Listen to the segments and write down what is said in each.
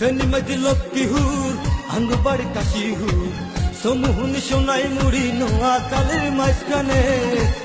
ফেনি মেদি লক্কি হুর আঙ্গু বাড়ি কাশি হুর সমুহুন সোনাই মুড়ি নোয়া কালের মাঝখানে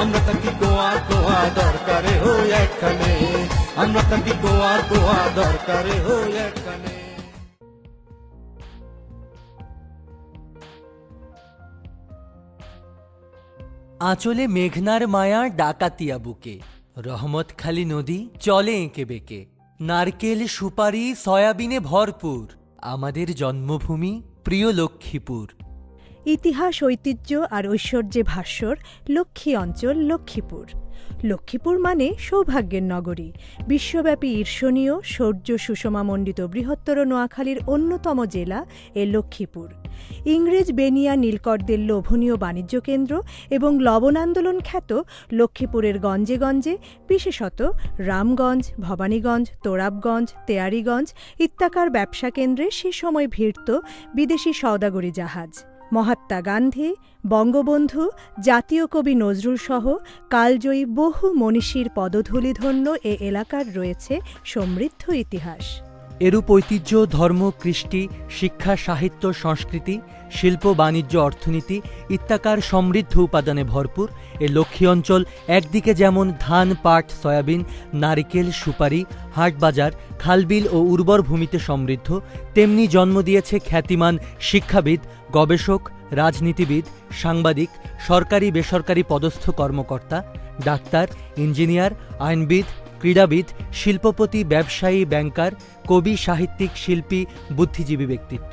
আমরা থাকি গোয়া গোয়া দরকারে হো একখানে আমরা থাকি গোয়া গোয়া দরকারে হো একখানে আঁচলে মেঘনার মায়া ডাকাতিয়া বুকে রহমতখালি নদী চলে এঁকে বেঁকে নারকেল সুপারি সয়াবিনে ভরপুর। আমাদের জন্মভূমি প্রিয় লক্ষ্মীপুর। ইতিহাস, ঐতিহ্য আর ঐশ্বর্যে ভাস্বর লক্ষ্মী অঞ্চল লক্ষ্মীপুর। লক্ষ্মীপুর মানে সৌভাগ্যের নগরী। বিশ্বব্যাপী ঈর্ষণীয় শৌর্য সুষমামণ্ডিত বৃহত্তর নোয়াখালীর অন্যতম জেলা এ লক্ষ্মীপুর। ইংরেজ বেনিয়া নীলকরদের লোভনীয় বাণিজ্য কেন্দ্র এবং লবণ আন্দোলন খ্যাত লক্ষ্মীপুরের গঞ্জে গঞ্জে, বিশেষত রামগঞ্জ, ভবানীগঞ্জ, তোরাবগঞ্জ, তেয়ারিগঞ্জ ইত্যাকার ব্যবসা কেন্দ্রে সে সময় ভিড়ত বিদেশি সওদাগরি জাহাজ। মহাত্মা গান্ধী, বঙ্গবন্ধু, জাতীয় কবি নজরুলসহ কালজয়ী বহু মনীষীর পদধূলিধন্য এ এলাকার রয়েছে সমৃদ্ধ ইতিহাস। এরূপ ঐতিহ্য, ধর্ম, কৃষ্টি, শিক্ষা, সাহিত্য, সংস্কৃতি, শিল্প, বাণিজ্য, অর্থনীতি, ইত্যাকার সমৃদ্ধ উপাদানে ভরপুর। এ লক্ষ্মী অঞ্চল একদিকে যেমন ধান, পাট, সয়াবিন, নারিকেল, সুপারি হাটবাজার খালবিল ও উর্বর ভূমিতে সমৃদ্ধ, তেমনি জন্ম দিয়েছে খ্যাতিমান শিক্ষাবিদ, গবেষক, রাজনীতিবিদ, সাংবাদিক সরকারি বেসরকারি পদস্থ কর্মকর্তা, ডাক্তার, ইঞ্জিনিয়ার, আইনবিদ ক্রীড়াবিদ শিল্পপতি ব্যবসায়ী ব্যাংকার কবি সাহিত্যিক শিল্পী বুদ্ধিজীবী ব্যক্তিত্ব।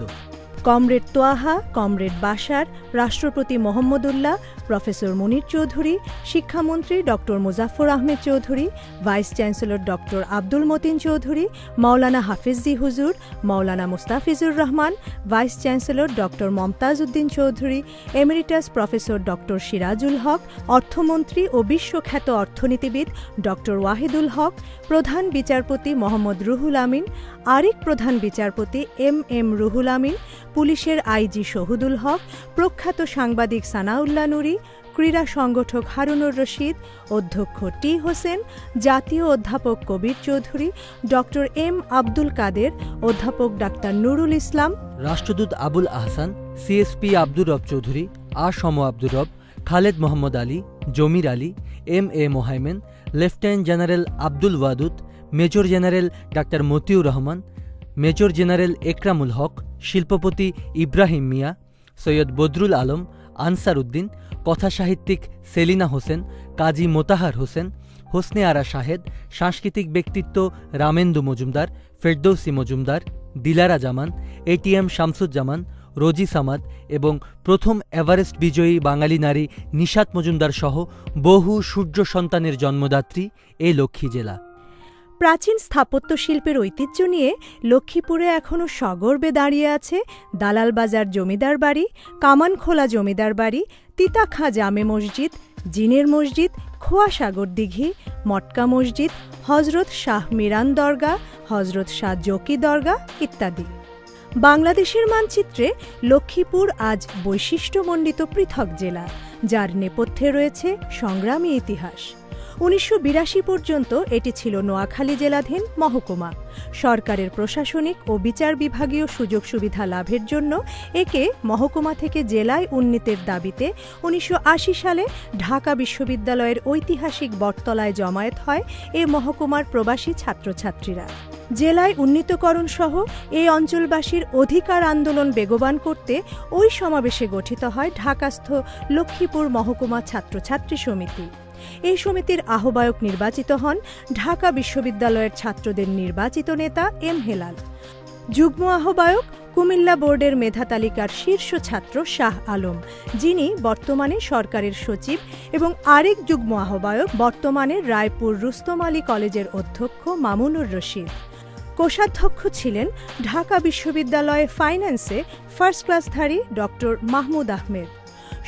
কমরেড তোয়াহা, কমরেড বাসার রাষ্ট্রপতি মোহাম্মদুল্লাহ, প্রফেসর মনির চৌধুরী, শিক্ষামন্ত্রী ড মুজাফর আহমেদ চৌধুরী, ভাইস চ্যান্সেলর ড আব্দুল মতিন চৌধুরী, মাওলানা হাফিজি হুজুর, মাওলানা মুস্তাফিজুর রহমান, ভাইস চ্যান্সেলর ড মমতাজ উদ্দিন চৌধুরী, এমেরিটাস প্রফেসর ড সিরাজুল হক, অর্থমন্ত্রী ও বিশ্বখ্যাত অর্থনীতিবিদ ড ওয়াহিদুল হক, প্রধান বিচারপতি মোহাম্মদ রুহুল আমিন, আরেক প্রধান বিচারপতি এম এম রুহুল আমিন পুলিশের আইজি শহুদুল হক, প্রখ্যাত সাংবাদিক সানাউল্লা নুরি, ক্রীড়া সংগঠক হারুনুর রশিদ, অধ্যক্ষ টি হোসেন, জাতীয় অধ্যাপক কবির চৌধুরী, ডক্টর এম আব্দুল কাদের, অধ্যাপক ডাক্তার নুরুল ইসলাম। রাষ্ট্রদূত আবুল আহসান, সিএসপি আব্দুর রব চৌধুরী, আ সম আব্দুর রব, Khaled Mohammad Ali, Jamir Ali, M A Mohaimen, lieutenant general Abdul Wadud, major general doctor Motiur Rahman major general Ekramul Haque, শিল্পপতি ইব্রাহিম মিয়া, সৈয়দ বদরুল আলম, আনসার উদ্দিন কথাসাহিত্যিক সেলিনা হোসেন, কাজী মোতাহার হোসেন, হোসনে আরা শাহেদ, সাংস্কৃতিক ব্যক্তিত্ব রামেন্দু মজুমদার, ফেরদৌসি মজুমদার, দিলারা জামান, এটিএম শামসুজ্জামান, রোজি সামাদ এবং প্রথম এভারেস্ট বিজয়ী বাঙালি নারী নিশাত মজুমদার সহ বহু সূর্য সন্তানের জন্মদাত্রী এ লক্ষ্মী জেলা। প্রাচীন স্থাপত্য শিল্পের ঐতিহ্য নিয়ে লক্ষ্মীপুরে এখনও সগর্বে দাঁড়িয়ে আছে দালালবাজার জমিদার বাড়ি, কামানখোলা জমিদার বাড়ি, তিতাখা জামে মসজিদ, জিনের মসজিদ খোয়া সাগর দিঘি, মটকা মসজিদ, হজরত শাহ মিরান দরগা, হজরত শাহ জকি দরগা ইত্যাদি। বাংলাদেশের মানচিত্রে লক্ষ্মীপুর আজ বৈশিষ্ট্যমণ্ডিত পৃথক জেলা, যার নেপথ্যে রয়েছে সংগ্রামী ইতিহাস। উনিশশো বিরাশি পর্যন্ত এটি ছিল নোয়াখালী জেলাধীন মহকুমা। সরকারের প্রশাসনিক ও বিচার বিভাগীয় সুযোগ সুবিধা লাভের জন্য একে মহকুমা থেকে জেলায় উন্নীতের দাবিতে উনিশশো আশি সালে ঢাকা বিশ্ববিদ্যালয়ের ঐতিহাসিক বটতলায় জমায়েত হয় এ মহকুমার প্রবাসী ছাত্রছাত্রীরা। জেলায় উন্নীতকরণ সহ এই অঞ্চলবাসীর অধিকার আন্দোলন বেগবান করতে ওই সমাবেশে গঠিত হয় ঢাকাস্থ লক্ষ্মীপুর মহকুমা ছাত্রছাত্রী সমিতি। এই সমিতির আহ্বায়ক নির্বাচিত হন ঢাকা বিশ্ববিদ্যালয়ের ছাত্রদের নির্বাচিত নেতা এম হেলাল। যুগ্ম আহ্বায়ক কুমিল্লা বোর্ডের মেধা তালিকার শীর্ষ ছাত্র শাহ আলম, যিনি বর্তমানে সরকারের সচিব, এবং আরেক যুগ্ম আহ্বায়ক বর্তমানে রায়পুর রুস্তম আলী কলেজের অধ্যক্ষ মামুনুর রশিদ। কোষাধ্যক্ষ ছিলেন ঢাকা বিশ্ববিদ্যালয়ে ফাইন্যান্সে ফার্স্ট ক্লাসধারী ড মাহমুদ আহমেদ।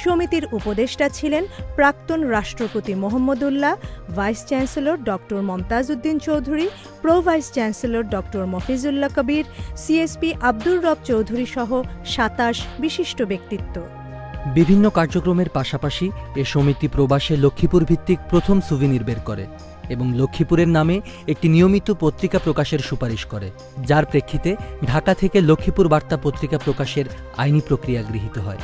সমিতির উপদেষ্টা ছিলেন প্রাক্তন রাষ্ট্রপতি মোহাম্মদুল্লাহ, ভাইস চ্যান্সেলর ড Momtaz Uddin Chowdhury pro vice chancellor ড মফিজুল্লাহ কবির, সিএসপি আব্দুর রব চৌধুরী সহ সাতাশ বিশিষ্ট ব্যক্তিত্ব। বিভিন্ন কার্যক্রমের পাশাপাশি এ সমিতি প্রবাসে লক্ষ্মীপুর ভিত্তিক প্রথম সুভিনির বের করে এবং লক্ষ্মীপুরের নামে একটি নিয়মিত পত্রিকা প্রকাশের সুপারিশ করে, যার প্রেক্ষিতে ঢাকা থেকে লক্ষ্মীপুর বার্তা পত্রিকা প্রকাশের আইনি প্রক্রিয়া গৃহীত হয়।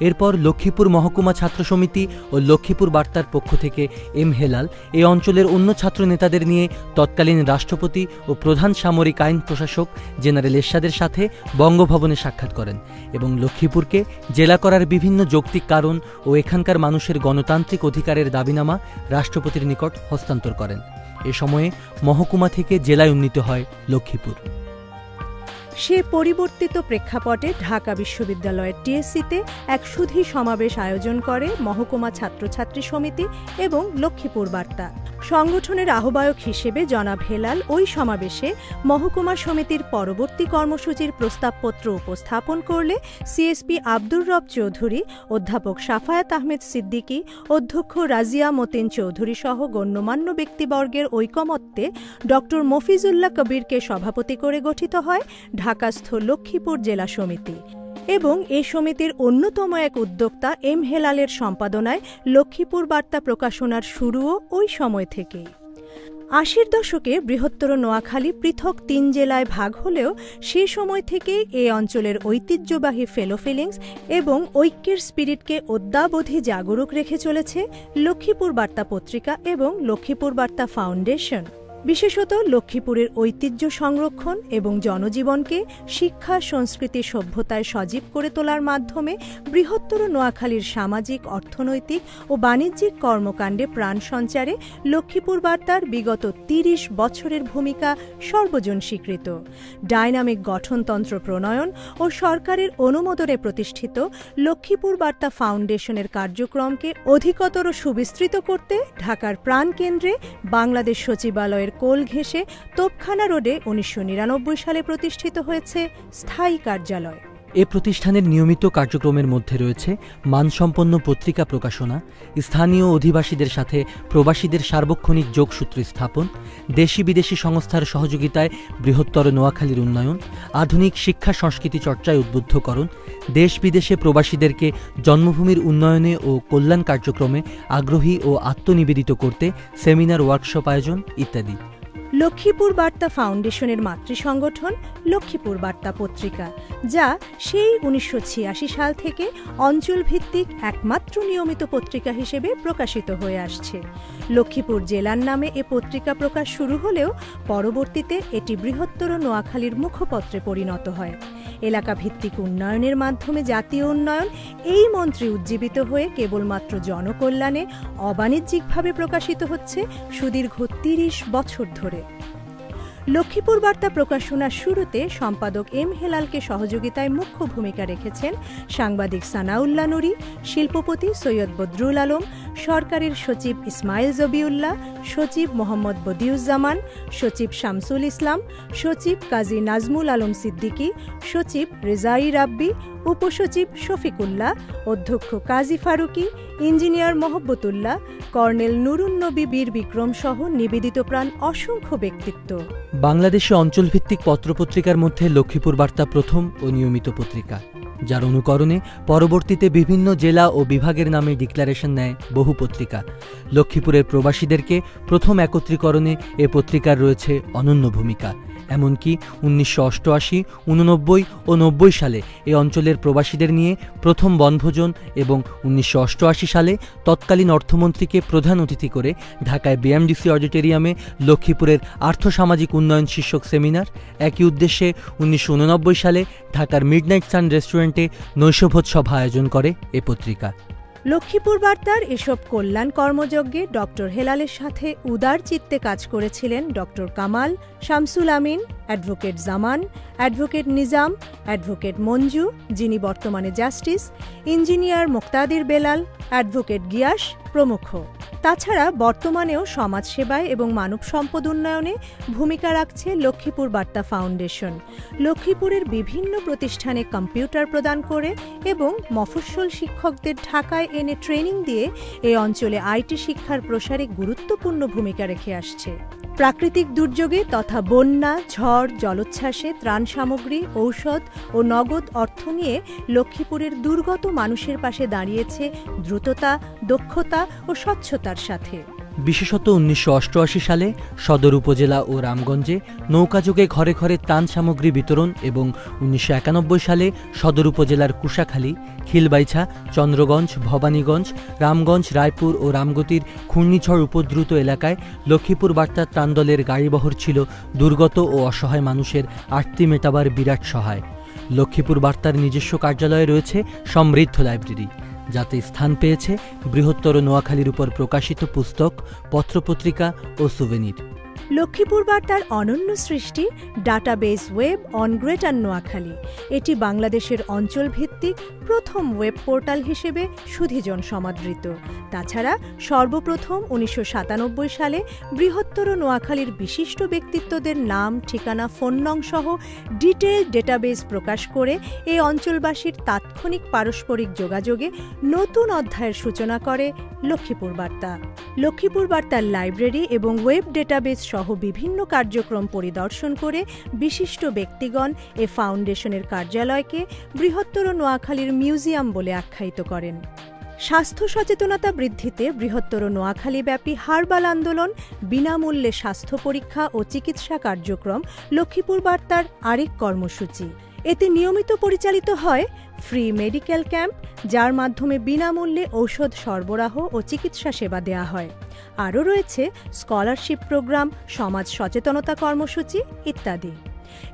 এরপর লক্ষ্মীপুর মহকুমা ছাত্র সমিতি ও লক্ষ্মীপুর বার্তার পক্ষ থেকে এম হেলাল এই অঞ্চলের অন্য ছাত্র নেতাদের নিয়ে তৎকালীন রাষ্ট্রপতি ও প্রধান সামরিক আইন প্রশাসক জেনারেল এরশাদের সাথে বঙ্গভবনে সাক্ষাৎ করেন এবং লক্ষ্মীপুরকে জেলা করার বিভিন্ন যৌক্তিক কারণ ও এখানকার মানুষের গণতান্ত্রিক অধিকারের দাবিনামা রাষ্ট্রপতির নিকট হস্তান্তর করেন। এ সময়ে মহকুমা থেকে জেলায় উন্নীত হয় লক্ষ্মীপুর। সে পরিবর্তিত প্রেক্ষাপটে ঢাকা বিশ্ববিদ্যালয়ের টিএসসিতে এক সুধী সমাবেশ আয়োজন করে মহকুমা ছাত্রছাত্রী সমিতি এবং লক্ষ্মীপুর বার্তা। সংগঠনের আহ্বায়ক হিসেবে জনাব হেলাল ওই সমাবেশে মহকুমা সমিতির পরবর্তী কর্মসূচির প্রস্তাবপত্র উপস্থাপন করলে সিএসপি আব্দুর রব চৌধুরী, অধ্যাপক সাফায়াত আহমেদ সিদ্দিকী, অধ্যক্ষ রাজিয়া মতিন চৌধুরী সহ গণ্যমান্য ব্যক্তিবর্গের ঐকমত্যে ড মফিজুল্লাহ কবিরকে সভাপতি করে গঠিত হয় ঢাকাস্থ লক্ষ্মীপুর জেলা সমিতি এবং এ সমিতির অন্যতম এক উদ্যোক্তা এম হেলালের সম্পাদনায় লক্ষ্মীপুর বার্তা প্রকাশনার শুরুও ওই সময় থেকেই। আশির দশকে বৃহত্তর নোয়াখালী পৃথক তিন জেলায় ভাগ হলেও সে সময় থেকেই এ অঞ্চলের ঐতিহ্যবাহী ফেলো ফিলিংস এবং ঐক্যের স্পিরিটকে অদ্যাবধি জাগরুক রেখে চলেছে লক্ষ্মীপুর বার্তা পত্রিকা এবং লক্ষ্মীপুর বার্তা ফাউন্ডেশন। বিশেষত লক্ষ্মীপুরের ঐতিহ্য সংরক্ষণ এবং জনজীবনকে শিক্ষা, সংস্কৃতি, সভ্যতায় সজীব করে তোলার মাধ্যমে বৃহত্তর নোয়াখালীর সামাজিক, অর্থনৈতিক ও বাণিজ্যিক কর্মকাণ্ডে প্রাণ সঞ্চারে লক্ষ্মীপুর বার্তার বিগত তিরিশ বছরের ভূমিকা সর্বজন স্বীকৃত। ডাইনামিক গঠনতন্ত্র প্রণয়ন ও সরকারের অনুমোদনে প্রতিষ্ঠিত লক্ষ্মীপুর বার্তা ফাউন্ডেশনের কার্যক্রমকে অধিকতর সুবিস্তৃত করতে ঢাকার প্রাণকেন্দ্রে বাংলাদেশ সচিবালয়ের কোল ঘেঁষে তোপখানা রোডে উনিশশো নিরানব্বই সালে প্রতিষ্ঠিত হয়েছে স্থায়ী কার্যালয়। এ প্রতিষ্ঠানের নিয়মিত কার্যক্রমের মধ্যে রয়েছে মানসম্পন্ন পত্রিকা প্রকাশনা, স্থানীয় অধিবাসীদের সাথে প্রবাসীদের সার্বক্ষণিক যোগসূত্র স্থাপন, দেশি বিদেশি সংস্থার সহযোগিতায় বৃহত্তর নোয়াখালীর উন্নয়ন, আধুনিক শিক্ষা সংস্কৃতি চর্চায় উদ্বুদ্ধকরণ, দেশ বিদেশে প্রবাসীদেরকে জন্মভূমির উন্নয়নে ও কল্যাণ কার্যক্রমে আগ্রহী ও আত্মনিবেদিত করতে সেমিনার, ওয়ার্কশপ আয়োজন ইত্যাদি। লক্ষ্মীপুর বার্তা ফাউন্ডেশনের মাতৃ সংগঠন লক্ষ্মীপুর বার্তা পত্রিকা, যা সেই উনিশশো ছিয়াশি সাল থেকে অঞ্চলভিত্তিক একমাত্র নিয়মিত পত্রিকা হিসেবে প্রকাশিত হয়ে আসছে। লক্ষ্মীপুর জেলার নামে এ পত্রিকা প্রকাশ শুরু হলেও পরবর্তীতে এটি বৃহত্তর নোয়াখালীর মুখপত্রে পরিণত হয়। এলাকা ভিত্তিক উন্নয়নের মাধ্যমে জাতীয় উন্নয়ন, এই মন্ত্রী উজ্জীবিত হয়ে কেবলমাত্র জনকল্যাণে অবাণিজ্যিকভাবে প্রকাশিত হচ্ছে সুদীর্ঘ তিরিশ বছর ধরে। লক্ষ্মীপুর বার্তা প্রকাশনার শুরুতে সম্পাদক এম হেলালকে সহযোগিতায় মুখ্য ভূমিকা রেখেছেন সাংবাদিক সানাউল্লা নুরি, শিল্পপতি সৈয়দ বদরুল আলম সরকারের সচিব ইসমাইল জবিউল্লাহ, সচিব মোহাম্মদ বদিউজ্জামান, সচিব শামসুল ইসলাম, সচিব কাজী নাজমুল আলম সিদ্দিকী, সচিব রেজাই রাব্বি, উপসচিব শফিকুল্লাহ, অধ্যক্ষ কাজী ফারুকি, ইঞ্জিনিয়ার মোহব্বতুল্লাহ, কর্নেল নুরুন্নবী বীর বিক্রম সহ নিবেদিত প্রাণ অসংখ্য ব্যক্তিত্ব। বাংলাদেশে অঞ্চলভিত্তিক পত্রপত্রিকার মধ্যে লক্ষ্মীপুর বার্তা প্রথম ও নিয়মিত পত্রিকা। যার অনুকরণে পরবর্তীতে বিভিন্ন জেলা ও বিভাগের নামে ডিক্লারেশন নেয় বহু পত্রিকা। লক্ষ্মীপুরের প্রবাসীদেরকে প্রথম একত্রীকরণে এ পত্রিকার রয়েছে অনন্য ভূমিকা। এমনকি উনিশশো অষ্টআশি, উননব্বই ও নব্বই সালে এ অঞ্চলের প্রবাসীদের নিয়ে প্রথম বনভোজন এবং উনিশশো অষ্টআশি সালে তৎকালীন অর্থমন্ত্রীকে প্রধান অতিথি করে ঢাকায় বিএমডিসি অডিটোরিয়ামে লক্ষ্মীপুরের আর্থসামাজিক উন্নয়ন শীর্ষক সেমিনার। একই উদ্দেশ্যে উনিশশো উননব্বই সালে ঢাকার মিডনাইট সান রেস্টুরেন্টে নৈশভোজ সভা আয়োজন করে এ পত্রিকা। লক্ষ্মীপুর বার্তার এসব কল্যাণ কর্মযজ্ঞে ডক্টর হেলালের সাথে উদার চিত্তে কাজ করেছিলেন doctor Kamal, Shamsul Amin, advocate Zaman, advocate Nizam, advocate Manju, যিনি বর্তমানে justice, engineer Moktadir Belal, advocate Gias প্রমুখ। তাছাড়া বর্তমানেও সমাজসেবায় এবং মানব সম্পদ উন্নয়নে ভূমিকা রাখছে লক্ষ্মীপুর বার্তা ফাউন্ডেশন। লক্ষ্মীপুরের বিভিন্ন প্রতিষ্ঠানে কম্পিউটার প্রদান করে এবং মফস্বল শিক্ষকদের ঢাকায় এনে ট্রেনিং দিয়ে এ অঞ্চলে আইটি শিক্ষার প্রসারে গুরুত্বপূর্ণ ভূমিকা রেখে আসছে। প্রাকৃতিক দুর্যোগে তথা বন্যা, ঝড়, জলোচ্ছ্বাসে ত্রাণ সামগ্রী, ঔষধ ও নগদ অর্থ নিয়ে লক্ষ্মীপুরের দুর্গত মানুষের পাশে দাঁড়িয়েছে দ্রুততা, দক্ষতা ও স্বচ্ছতার সাথে। বিশেষত উনিশশো অষ্টআশি সালে সদর উপজেলা ও রামগঞ্জে নৌকাযোগে ঘরে ঘরে ত্রাণ সামগ্রী বিতরণ এবং উনিশশো একানব্বই সালে সদর উপজেলার কুশাখালী, খিলবাইছা, চন্দ্রগঞ্জ, ভবানীগঞ্জ, রামগঞ্জ, রায়পুর ও রামগতির ঘূর্ণিঝড় উপদ্রুত এলাকায় লক্ষ্মীপুর বার্তা ত্রাণ দলের গাড়িবহর ছিল দুর্গত ও অসহায় মানুষের আর্তি মেটাবার বিরাট সহায়। লক্ষ্মীপুর বার্তার নিজস্ব কার্যালয়ে রয়েছে সমৃদ্ধ লাইব্রেরি। যাতে স্থান পেয়েছে বৃহত্তর নোয়াখালীর উপর প্রকাশিত পুস্তক পত্রপত্রিকা ও সুভেনির লক্ষ্মীপুর বার্তার অনন্য সৃষ্টি, database web on greater Noakhali. এটি বাংলাদেশের অঞ্চলভিত্তিক প্রথম ওয়েব পোর্টাল হিসেবে সুধিজন সমাদৃত। তাছাড়া সর্বপ্রথম উনিশশো সাতানব্বই সালে বৃহত্তর নোয়াখালীর বিশিষ্ট ব্যক্তিত্বদের নাম, ঠিকানা, ফোন নং সহ ডিটেল ডেটাবেস প্রকাশ করে এই অঞ্চলবাসীর তাৎক্ষণিক পারস্পরিক যোগাযোগে নতুন অধ্যায়ের সূচনা করে লক্ষ্মীপুর বার্তা। লক্ষ্মীপুর বার্তার লাইব্রেরি এবং ওয়েব ডেটাবেস সহ বিভিন্ন কার্যক্রম পরিদর্শন করে বিশিষ্ট ব্যক্তিগণ এ ফাউন্ডেশনের কার্যালয়কে বৃহত্তর নোয়াখালীর মিউজিয়াম বলে আখ্যায়িত করেন। স্বাস্থ্য সচেতনতা বৃদ্ধিতে বৃহত্তর নোয়াখালীব্যাপী হারবাল আন্দোলন, বিনামূল্যে স্বাস্থ্য পরীক্ষা ও চিকিৎসা কার্যক্রম, লক্ষ্মীপুর বার্তার আরেক কর্মসূচি। এতে নিয়মিত পরিচালিত হয় ফ্রি মেডিকেল ক্যাম্প, যার মাধ্যমে বিনামূল্যে ঔষধ সরবরাহ ও চিকিৎসা সেবা দেওয়া হয়। আরও রয়েছে স্কলারশিপ প্রোগ্রাম, সমাজ সচেতনতা কর্মসূচি ইত্যাদি।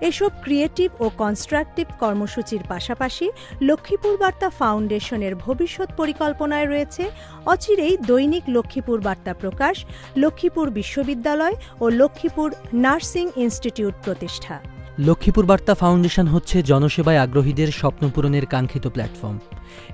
এসব ক্রিয়েটিভ ও কনস্ট্রাকটিভ কর্মসূচির পাশাপাশি লক্ষ্মীপুর বার্তা ফাউন্ডেশনের ভবিষ্যৎ পরিকল্পনায় রয়েছে অচিরেই দৈনিক লক্ষ্মীপুর বার্তা প্রকাশ, লক্ষ্মীপুর বিশ্ববিদ্যালয় ও লক্ষ্মীপুর নার্সিং ইনস্টিটিউট প্রতিষ্ঠা। লক্ষ্মীপুর বার্তা ফাউন্ডেশন হচ্ছে জনসেবায় আগ্রহীদের স্বপ্নপূরণের কাঙ্ক্ষিত প্ল্যাটফর্ম।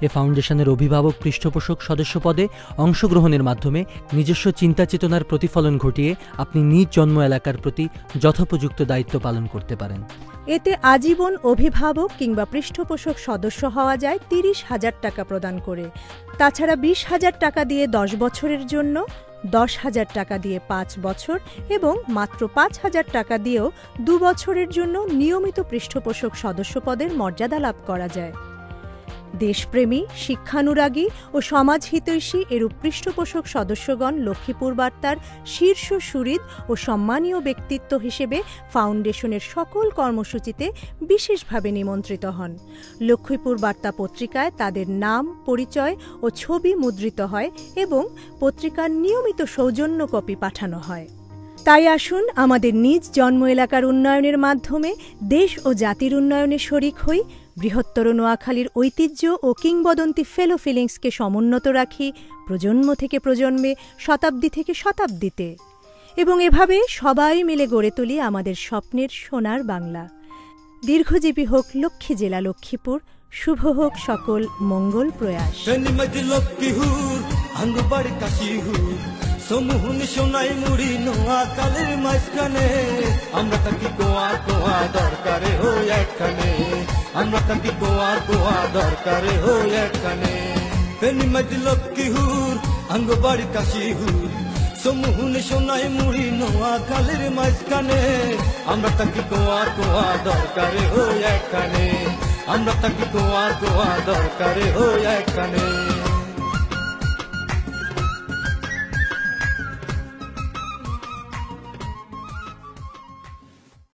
এ ফাউন্ডেশনের অভিভাবক পৃষ্ঠপোষক সদস্য পদে অংশগ্রহণের মাধ্যমে নিজস্ব চিন্তা চেতনার প্রতিফলন ঘটিয়ে আপনি নিজ জন্ম এলাকার প্রতি যথোপযুক্ত দায়িত্ব পালন করতে পারেন। এতে আজীবন অভিভাবক কিংবা পৃষ্ঠপোষক সদস্য হওয়া যায় তিরিশ হাজার টাকা প্রদান করে। তাছাড়া বিশ হাজার টাকা দিয়ে দশ বছরের জন্য দশ হাজার টাকা দিয়ে পাঁচ বছর এবং মাত্র পাঁচ হাজার টাকা দিয়েও দু বছরের জন্য নিয়মিত পৃষ্ঠপোষক সদস্য পদের মর্যাদা লাভ করা যায়। দেশপ্রেমী, শিক্ষানুরাগী ও সমাজহিতৈষী এরূপ পৃষ্ঠপোষক সদস্যগণ লক্ষ্মীপুর বার্তার শীর্ষ সুরিদ ও সম্মানীয় ব্যক্তিত্ব হিসেবে ফাউন্ডেশনের সকল কর্মসূচিতে বিশেষভাবে নিমন্ত্রিত হন। লক্ষ্মীপুর বার্তা পত্রিকায় তাদের নাম, পরিচয় ও ছবি মুদ্রিত হয় এবং পত্রিকার নিয়মিত সৌজন্য কপি পাঠানো হয়। তাই আসুন আমাদের নিজ জন্ম এলাকার উন্নয়নের মাধ্যমে দেশ ও জাতির উন্নয়নে শরিক হই। বৃহত্তর নোয়াখালীর ঐতিহ্য ও কিংবদন্তি ফেলো ফিলিংসকে সমুন্নত রাখি প্রজন্ম থেকে প্রজন্মে, শতাব্দী থেকে শতাব্দীতে। এবং এভাবে সবাই মিলে গড়ে তুলি আমাদের স্বপ্নের সোনার বাংলা। দীর্ঘজীবী হোক লক্ষ্মী জেলা লক্ষ্মীপুর, শুভ হোক সকল মঙ্গল প্রয়াস। সোনাই মুড়ি নোয়া কালের মাঝখানে, আমরা কোয়া কোয়া দরকারে একখানে। আমরা থাকি গোয়া গোয়া দরকারে হল একখানে। ফেনি মাঝি লক্ষ্মী হুর, আঙ্গ বাড়ি কাশি হুর। সমুহুন সোনায় মুড়ি নোয়া কালের মাঝখানে। আমরা থাকি গোয়া গোয়া দরকারে হল একখানে। আমরা থাকি গোয়া গোয়া দরকারে হল একখানে।